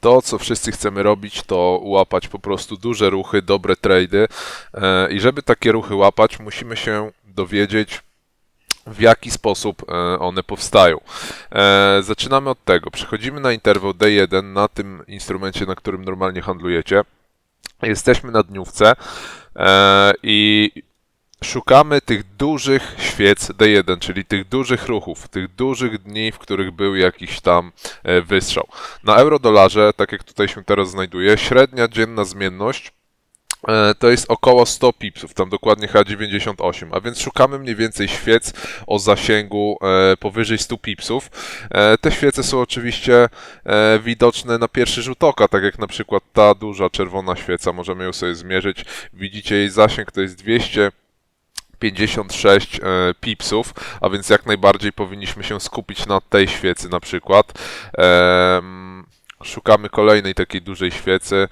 To, co wszyscy chcemy robić, to łapać po prostu duże ruchy, dobre trady e, i żeby takie ruchy łapać, musimy się dowiedzieć, w jaki sposób e, one powstają. E, Zaczynamy od tego. Przechodzimy na interwał D1 na tym instrumencie, na którym normalnie handlujecie. Jesteśmy na dniówce i szukamy tych dużych świec D1, czyli tych dużych ruchów, tych dużych dni, w których był jakiś tam e, wystrzał. Na euro-dolarze, tak jak tutaj się teraz znajduje, średnia dzienna zmienność e, to jest około 100 pipsów, tam dokładnie H98, a więc szukamy mniej więcej świec o zasięgu e, powyżej 100 pipsów. Te świece są oczywiście widoczne na pierwszy rzut oka, tak jak na przykład ta duża czerwona świeca, możemy ją sobie zmierzyć. Widzicie jej zasięg to jest 200 56 e, pipsów, a więc jak najbardziej powinniśmy się skupić na tej świecy na przykład. Szukamy kolejnej takiej dużej świecy.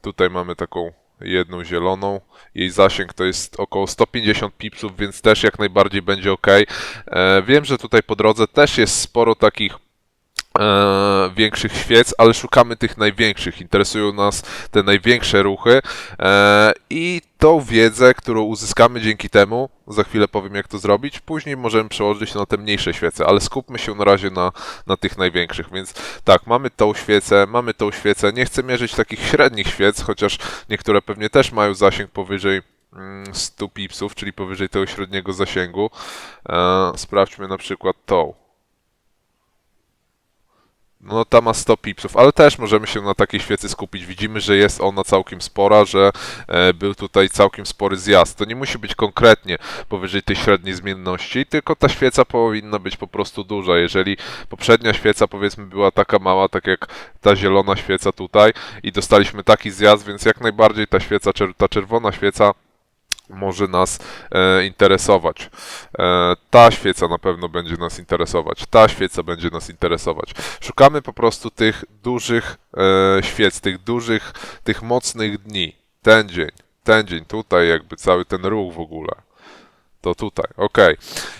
Tutaj mamy taką jedną zieloną. Jej zasięg to jest około 150 pipsów, więc też jak najbardziej będzie ok. E, Wiem, że tutaj po drodze też jest sporo takich e, większych świec, ale szukamy tych największych. Interesują nas te największe ruchy e, i tą wiedzę, którą uzyskamy dzięki temu, za chwilę powiem jak to zrobić, później możemy przełożyć na te mniejsze świece, ale skupmy się na razie na, na tych największych, więc tak, mamy tą świecę, mamy tą świecę, nie chcę mierzyć takich średnich świec, chociaż niektóre pewnie też mają zasięg powyżej mm, 100 pipsów, czyli powyżej tego średniego zasięgu. E, sprawdźmy na przykład tą. No ta ma 100 pipsów, ale też możemy się na takiej świecy skupić. Widzimy, że jest ona całkiem spora, że e, był tutaj całkiem spory zjazd. To nie musi być konkretnie powyżej tej średniej zmienności, tylko ta świeca powinna być po prostu duża. Jeżeli poprzednia świeca powiedzmy była taka mała, tak jak ta zielona świeca tutaj i dostaliśmy taki zjazd, więc jak najbardziej ta świeca, ta czerwona świeca może nas e, interesować. E, ta świeca na pewno będzie nas interesować. Ta świeca będzie nas interesować. Szukamy po prostu tych dużych e, świec, tych dużych, tych mocnych dni. Ten dzień, ten dzień, tutaj jakby cały ten ruch w ogóle. To tutaj, ok.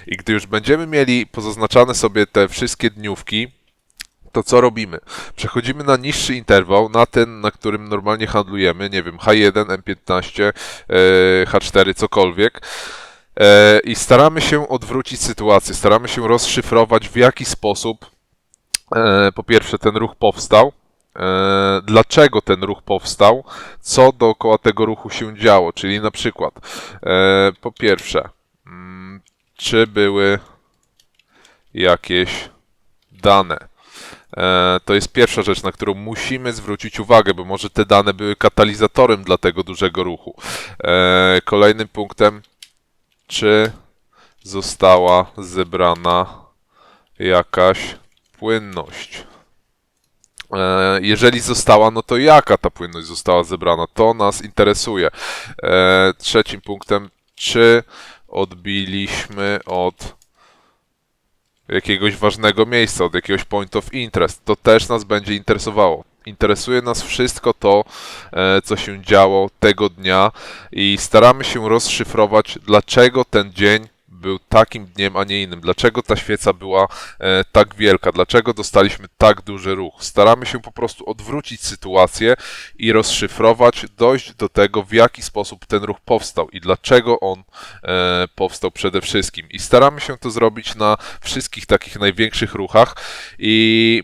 I gdy już będziemy mieli pozaznaczane sobie te wszystkie dniówki, to co robimy? Przechodzimy na niższy interwał, na ten, na którym normalnie handlujemy, nie wiem, H1, M15, e, H4, cokolwiek. E, I staramy się odwrócić sytuację, staramy się rozszyfrować, w jaki sposób e, po pierwsze ten ruch powstał, e, dlaczego ten ruch powstał, co dookoła tego ruchu się działo, czyli na przykład po pierwsze, mm, czy były jakieś dane. E, To jest pierwsza rzecz, na którą musimy zwrócić uwagę, bo może te dane były katalizatorem dla tego dużego ruchu. E, Kolejnym punktem, czy została zebrana jakaś płynność. E, Jeżeli została, no to jaka ta płynność została zebrana? To nas interesuje. Trzecim punktem, czy odbiliśmy od jakiegoś ważnego miejsca, od jakiegoś point of interest. To też nas będzie interesowało. Interesuje nas wszystko to, e, co się działo tego dnia i staramy się rozszyfrować, dlaczego ten dzień był takim dniem, a nie innym. Dlaczego ta świeca była e, tak wielka? Dlaczego dostaliśmy tak duży ruch? Staramy się po prostu odwrócić sytuację i rozszyfrować, dojść do tego, w jaki sposób ten ruch powstał i dlaczego on e, powstał przede wszystkim. I staramy się to zrobić na wszystkich takich największych ruchach i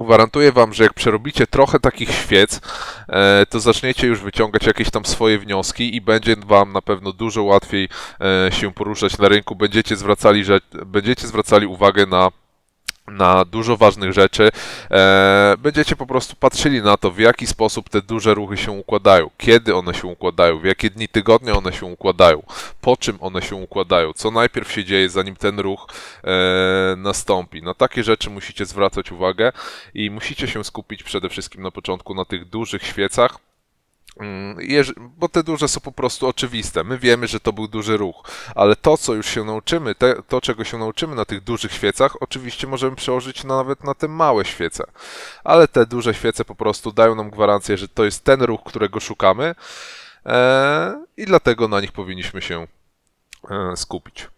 Gwarantuję Wam, że jak przerobicie trochę takich świec, e, to zaczniecie już wyciągać jakieś tam swoje wnioski i będzie Wam na pewno dużo łatwiej e, się poruszać na rynku. Będziecie zwracali, będziecie zwracali uwagę na na dużo ważnych rzeczy. E, będziecie po prostu patrzyli na to, w jaki sposób te duże ruchy się układają, kiedy one się układają, w jakie dni tygodnia one się układają, po czym one się układają, co najpierw się dzieje, zanim ten ruch e, nastąpi. Na takie rzeczy musicie zwracać uwagę i musicie się skupić przede wszystkim na początku na tych dużych świecach. Mm, Bo te duże są po prostu oczywiste. My wiemy, że to był duży ruch, ale to, co już się nauczymy, te, to, czego się nauczymy na tych dużych świecach, oczywiście możemy przełożyć nawet na te małe świece. Ale te duże świece po prostu dają nam gwarancję, że to jest ten ruch, którego szukamy e, i dlatego na nich powinniśmy się e, skupić.